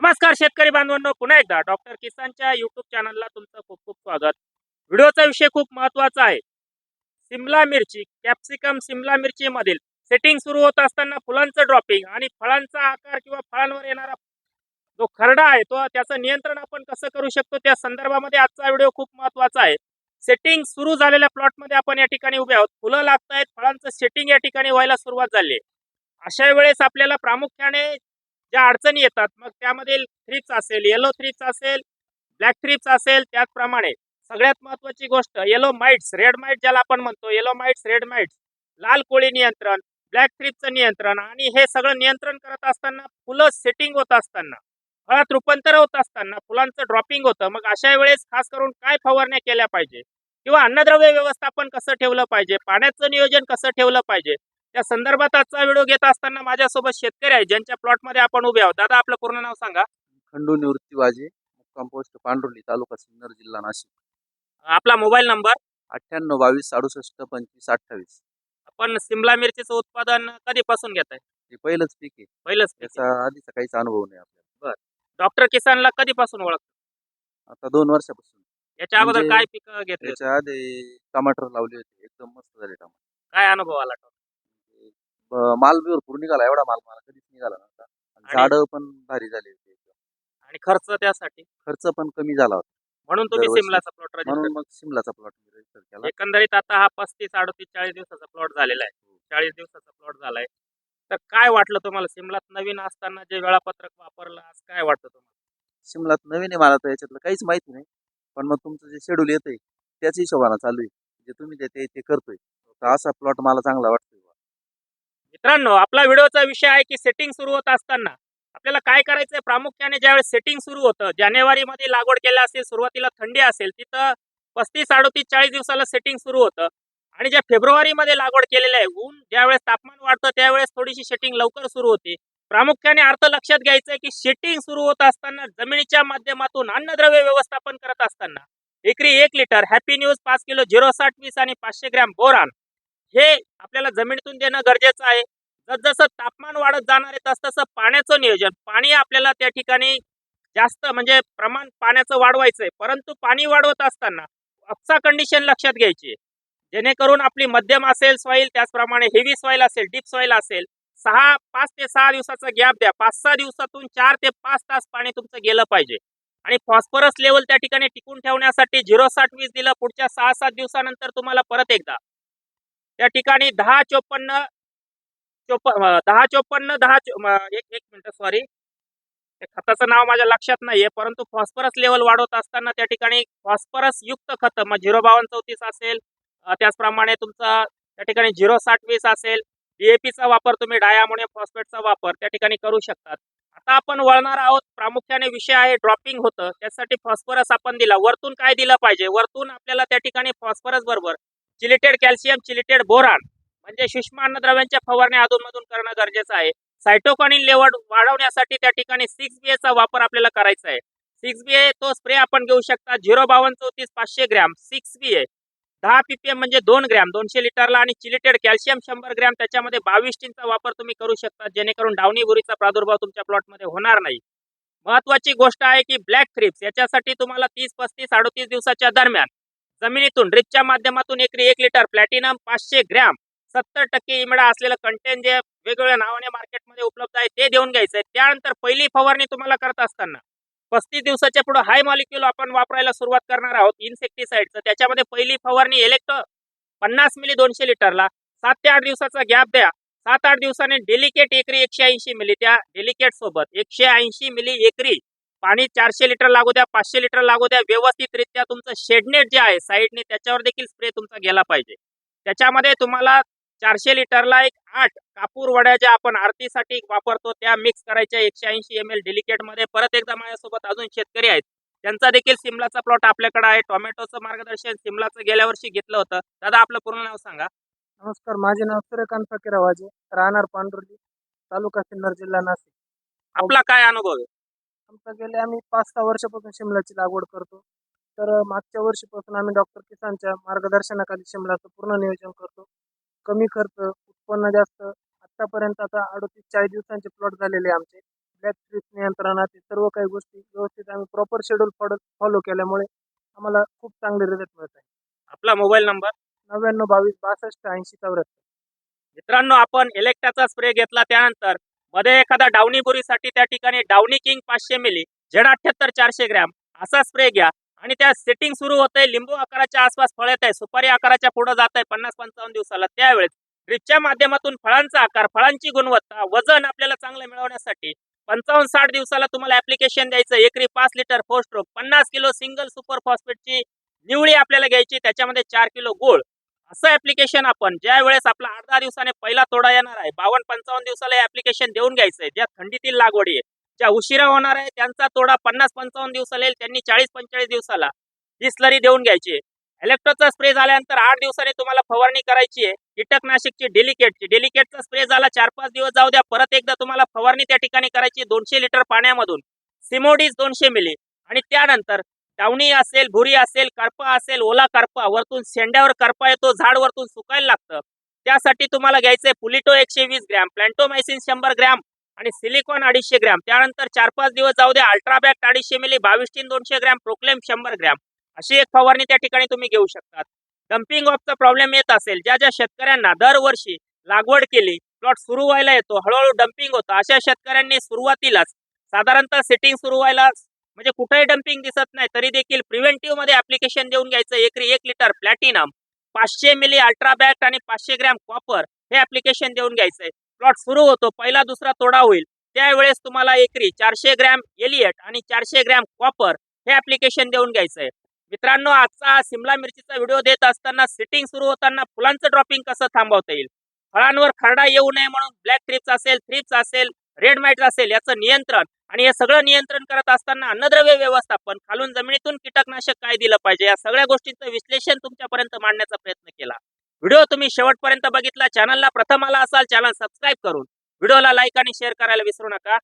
नमस्कार शेतकरी बांधवांनो पुन्हा एकदा डॉक्टर किसानच्या युट्यूब चॅनलला तुमचं खूप खूप स्वागत. व्हिडिओचा विषय खूप महत्त्वाचा आहे. सिमला मिरची कॅप्सिकम सिमला मिरची मधील सेटिंग सुरू होत असताना फुलांचं ड्रॉपिंग आणि फळांचा आकार किंवा फळांवर येणारा जो खरडा आहे तो त्याचं नियंत्रण आपण कसं करू शकतो त्या संदर्भामध्ये आजचा व्हिडिओ खूप महत्त्वाचा आहे. सेटिंग सुरू झालेल्या प्लॉटमध्ये आपण या ठिकाणी उभे आहोत. फुलं लागत आहेत फळांचं सेटिंग या ठिकाणी व्हायला सुरुवात झाली आहे. अशा वेळेस आपल्याला प्रामुख्याने ज्या अडचणी येतात मग त्यामध्ये थ्रिप्स असेल येलो थ्रिप्स असेल ब्लॅक थ्रिप्स असेल त्याचप्रमाणे. सगळ्यात महत्वाची गोष्ट येलो माइट्स रेड माइट ज्याला आपण म्हणतो येलो माइट्स रेड माइट्स लाल कोळी नियंत्रण ब्लॅक थ्रिप्सचं नियंत्रण आणि हे सगळं नियंत्रण करत असताना फुलं सेटिंग होत असताना फळात रूपांतर होत असताना फुलांचं ड्रॉपिंग होतं मग अशा वेळेस खास करून काय फवारण्या केल्या पाहिजे? किंवा अन्नद्रव्य व्यवस्थापन कसं ठेवलं पाहिजे? पाण्याचं नियोजन कसं ठेवलं पाहिजे? त्या संदर्भात आजचा व्हिडिओ घेत असताना माझ्यासोबत शेतकरी आहे ज्यांच्या प्लॉटमध्ये आपण उभे आहोत. दादा आपलं पूर्ण नाव सांगा. खंडू निवृत्ती वाजे मुक्काम पोस्ट पांडुर्ली तालुका सिन्नर जिल्हा नाशिक. आपला मोबाईल नंबर अठ्ठ्याण्णव बावीस अडुसष्ट पंचवीस अठ्ठावीस. आपण सिमला मिरचीचं उत्पादन कधीपासून घेत आहे हे पहिलंच पीक आहे. पहिलंच पीक. त्याचा आधीचा काहीच अनुभव नाही आपल्याला. डॉक्टर किसानला कधीपासून ओळख आता दोन वर्षापासून. याच्या अगोदर म्हणजे काय पिकं घेतले त्याच्या आधी टमाटर लावले होते. एकदम मस्त झाले टमाटर. काय अनुभव आला माल भरपूर निघाला एवढा माल मला कधीच निघाला नव्हता. आणि- झाड पण भारी झाले होते. आणि खर्च त्यासाठी? खर्च पण कमी झाला होता. म्हणून तुम्ही दरवर्षी. सिमलाचा प्लॉट रजिस्टर म्हणून मग सिमलाचा प्लॉट रजिस्टर केला. एकंदरीत आता हा पस्तीस अडतीस चाळीस दिवसाचा प्लॉट झालेला आहे. चाळीस दिवसाचा प्लॉट झालाय. तर काय वाटलं तुम्हाला? सिमलात नवीन असताना जे वेळापत्रक वापरलं आज काय वाटतं तुम्हाला? सिमलात नवीन आहे मला तर याच्यातलं काहीच माहिती नाही. पण मग तुमचं जे शेड्यूल येतंय त्याच हिशोबानं चालू आहे. जे तुम्ही देते ते करतोय. तर असा प्लॉट मला चांगला वाटतोय. मित्रांनो आपला व्हिडिओचा विषय आहे की सेटिंग सुरू होत असताना आपल्याला काय करायचंय? प्रामुख्याने ज्यावेळेस सेटिंग सुरू होतं जानेवारीमध्ये लागवड केल्या असेल सुरुवातीला थंडी असेल तिथं पस्तीस अडोतीस चाळीस दिवसाला सेटिंग सुरू होतं. आणि ज्या फेब्रुवारीमध्ये लागवड केलेलं आहे ऊन ज्यावेळेस तापमान वाढतं त्यावेळेस थोडीशी शेटिंग लवकर सुरू होते. प्रामुख्याने अर्थ लक्षात घ्यायचं आहे की सेटिंग सुरू होत असताना जमिनीच्या माध्यमातून अन्नद्रव्य व्यवस्थापन करत असताना एकरी एक लिटर हॅपी न्यूज पाच किलो झिरो साठ वीस आणि पाचशे ग्रॅम बोरान हे आपल्याला जमिनीतून देणं गरजेचं आहे. जसजसं तापमान वाढत जाणार आहे तसतसं पाण्याचं नियोजन. पाणी आपल्याला त्या ठिकाणी जास्त म्हणजे प्रमाण पाण्याचं वाढवायचं आहे. परंतु पाणी वाढवत असताना अप्सा कंडिशन लक्षात घ्यायची जेणेकरून आपली मध्यम असेल सॉईल त्याचप्रमाणे हेवी सॉईल असेल डीप सॉईल असेल सहा पाच ते सहा दिवसाचा गॅप द्या. पाच सहा दिवसातून चार ते पाच तास पाणी तुमचं गेलं पाहिजे. आणि फॉस्फरस लेवल त्या ठिकाणी टिकून ठेवण्यासाठी झिरो साठ वीस दिलं पुढच्या सहा सात दिवसानंतर तुम्हाला परत एकदा त्या ठिकाणी दहा चोपन्न चोप दहा चोपन्न दहा चो- एक एक मिनिट सॉरी खताचं नाव माझ्या लक्षात नाहीये परंतु फॉस्फरस लेवल वाढवत असताना त्या ठिकाणी फॉस्फरस युक्त खत मग झिरो बावन्न चौतीस असेल त्याचप्रमाणे तुमचा त्या ठिकाणी झिरो साठ वीस असेल डीएपीचा वापर तुम्ही डायामोनियम फॉस्फेटचा वापर त्या ठिकाणी करू शकतात. आता आपण वळणार आहोत प्रामुख्याने विषय आहे ड्रॉपिंग होतं त्यासाठी फॉस्फरस आपण दिला. वरतून काय दिलं पाहिजे? वरतून आपल्याला त्या ठिकाणी फॉस्फरस बरोबर चिलिटेड कॅल्शियम चिलिटेड बोरान. म्हणजे सूक्ष्म अन्नद्रव्यांच्या फवारण्या अधूनमधून करणं गरजेचं आहे. सायटोकॉनिन लेवल वाढवण्यासाठी त्या ठिकाणी सिक्स बी चा वापर आपल्याला करायचा आहे. सिक्स बी ए तो स्प्रे आपण घेऊ शकता झिरो बावन्न चौतीस पाचशे ग्रॅम सिक्स बी ए दहा पीपीएम म्हणजे दोन ग्रॅम दोनशे लिटरला आणि चिलिटेड कॅल्शियम शंभर ग्रॅम त्याच्यामध्ये बावीस टीनचा वापर तुम्ही करू शकता जेणेकरून डावणी बुरीचा प्रादुर्भाव तुमच्या प्लॉटमध्ये होणार नाही. महत्वाची गोष्ट आहे की ब्लॅक थ्रिप्स याच्यासाठी तुम्हाला तीस पस्तीस अडतीस दिवसाच्या दरम्यान जमिनीतून ड्रिपच्या माध्यमातून एकरी एक लिटर प्लॅटिनम पाचशे ग्रॅम सत्तर टक्के इमडा असलेलं कंटेन जे वेगवेगळ्या नावाने मार्केटमध्ये उपलब्ध आहे ते देऊन घ्यायचं आहे त्यानंतर पहिली फवारणी तुम्हाला करत असताना पस्तीस दिवसाच्या पुढे हाय मॉलिक्युल आपण वापरायला सुरुवात करणार आहोत इन्सेक्टिसाइडचं त्याच्यामध्ये पहिली फवारणी इलेक्ट्रो पन्नास मिली दोनशे लिटरला. सात ते आठ दिवसाचा गॅप द्या. सात आठ दिवसाने डेलिकेट एकरी एकशे ऐंशी मिली त्या डेलिकेट सोबत एकशे ऐंशी मिली एकरी पाणी चारशे लिटर लागू द्या पाचशे लिटर लागू द्या व्यवस्थितरित्या तुमचं शेडनेट जे आहे साईडने त्याच्यावर देखील स्प्रे तुमचा गेला पाहिजे. त्याच्यामध्ये तुम्हाला चारशे लिटरला एक आठ कापूर वड्या ज्या आपण आरतीसाठी वापरतो त्या मिक्स करायच्या एकशे ऐंशी एम एलमध्ये. परत एकदा माझ्यासोबत अजून शेतकरी आहेत त्यांचा देखील सिमलाचा प्लॉट आपल्याकडे आहे. टोमॅटोचं मार्गदर्शन सिमलाचं गेल्या वर्षी घेतलं होतं. दादा आपलं पूर्ण नाव सांगा. नमस्कार माझे नाव सूर्यकांत फकीर आवाजे राहणार पांढुर्ली तालुका सिन्नर जिल्हा नाशिक. आपला काय अनुभव आहे? आमचा गेले आम्ही पाच सहा वर्षापासून शिमलाची लागवड करतो. तर मागच्या वर्षीपासून आम्ही डॉक्टर किसानच्या मार्गदर्शनाखाली शिमलाचं पूर्ण नियोजन करतो. कमी खर्च उत्पन्न जास्त आतापर्यंत आता अडतीस चाळीस दिवसांचे प्लॉट झालेले आमचे. ब्लॅक ट्रिप नियंत्रणात सर्व काही गोष्टी व्यवस्थित आम्ही प्रॉपर शेड्यूल फॉलो केल्यामुळे आम्हाला खूप चांगले रिझल्ट मिळत आहे. आपला मोबाईल नंबर नव्याण्णव बावीस बासष्ट ऐंशी चौऱ्याहत्तर. मित्रांनो आपण इलेक्ट्राचा स्प्रे घेतला त्यानंतर मध्ये एखादा डावणी बुरीसाठी त्या ठिकाणी डावणी किंग पाचशे मिली झेड अठ्याहत्तर चारशे ग्रॅम असा स्प्रे घ्या. आणि त्या सेटिंग सुरू होत आहे लिंबू आकाराच्या आसपास फळ येत आहे सुपारी आकाराच्या पुढे जात आहे पन्नास पंचावन्न दिवसाला. त्यावेळेस ड्रिपच्या माध्यमातून फळांचा आकार फळांची गुणवत्ता वजन आपल्याला चांगलं मिळवण्यासाठी पंचावन्न साठ दिवसाला तुम्हाला ऍप्लिकेशन द्यायचं एकरी पाच लिटर फोर स्ट्रोक पन्नास किलो सिंगल सुपर फॉस्फेटची निवळी आपल्याला घ्यायची त्याच्यामध्ये चार किलो गोळ. असं ऍप्लिकेशन आपण ज्या वेळेस आपला आठ दहा दिवसाने पहिला तोडा येणार आहे बावन्न पंचावन्न दिवसाला ऍप्लिकेशन देऊन घ्यायचंय ज्या थंडीतील लागवडी आहे ज्या उशिरा होणार आहे त्यांचा तोडा पन्नास पंचावन्न दिवसाला येईल त्यांनी चाळीस पंचेचाळीस दिवसाला ही स्लरी देऊन घ्यायची इलेक्ट्रोचा स्प्रे झाल्यानंतर आठ दिवसांनी तुम्हाला फवारणी करायची आहे कीटकनाशकची डेलिकेटची डेलिकेटचा स्प्रे झाला चार पाच दिवस जाऊ द्या परत एकदा तुम्हाला फवारणी त्या ठिकाणी करायची दोनशे लिटर पाण्यामधून. सिमोडीज दोनशे मिली आणि त्यानंतर डावणी असेल भुरी असेल करपा असेल ओला करपा वरतून शेंड्यावर करपा येतो झाड वरतून सुकायला लागतं. त्यासाठी तुम्हाला घ्यायचंय पुलिटो एकशे वीस ग्रॅम प्लॅन्टोमायसिन शंभर ग्रॅम आणि सिलिकॉन अडीचशे ग्रॅम. त्यानंतर चार पाच दिवस जाऊ द्या अल्ट्राबॅक्ट अडीचशे मिली बावीस तीन दोनशे ग्रॅम प्रोक्लेम शंभर ग्रॅम. अशी एक फवारणी त्या ठिकाणी तुम्ही घेऊ शकतात. डम्पिंग ऑफचा प्रॉब्लेम येत असेल ज्या ज्या शेतकऱ्यांना दरवर्षी लागवड केली प्लॉट सुरू व्हायला येतो हळूहळू डम्पिंग होतं अशा शेतकऱ्यांनी सुरुवातीलाच साधारणतः सेटिंग सुरू व्हायला म्हणजे कुठेही डम्पिंग दिसत नाही तरी देखील प्रिव्हेंटिव्हमध्ये ऍप्लिकेशन देऊन घ्यायचं. एकरी एक लिटर प्लॅटिनम पाचशे मिली अल्ट्राबॅक्ट आणि पाचशे ग्रॅम कॉपर हे ऍप्लिकेशन देऊन घ्यायचंय प्लॉट सुरू होतो पहिला दुसरा तोडा होईल. त्यावेळेस तुम्हाला एकरी चारशे ग्रॅम एलियट आणि चारशे ग्रॅम कॉपर हे ऍप्लिकेशन देऊन घ्यायचंय मित्रांनो आजचा सिमला मिरचीचा व्हिडिओ देत असताना सिटिंग सुरू होताना फुलांचं ड्रॉपिंग कसं थांबवता येईल? फळांवर खरडा येऊ नये म्हणून ब्लॅक थ्रिप्स असेल थ्रिप्स असेल रेड माइट असेल याचं नियंत्रण. आणि हे सगळं नियंत्रण करत असताना अन्नद्रव्य व्यवस्थापन खालून जमिनीतून कीटकनाशक काय दिलं पाहिजे या सगळ्या गोष्टींचं विश्लेषण तुमच्यापर्यंत मांडण्याचा प्रयत्न केला. व्हिडिओ तुम्ही शेवटपर्यंत बघितला चॅनलला प्रथम आला असाल चॅनल सबस्क्राईब करून. व्हिडिओला लाईक आणि शेअर करायला विसरू नका.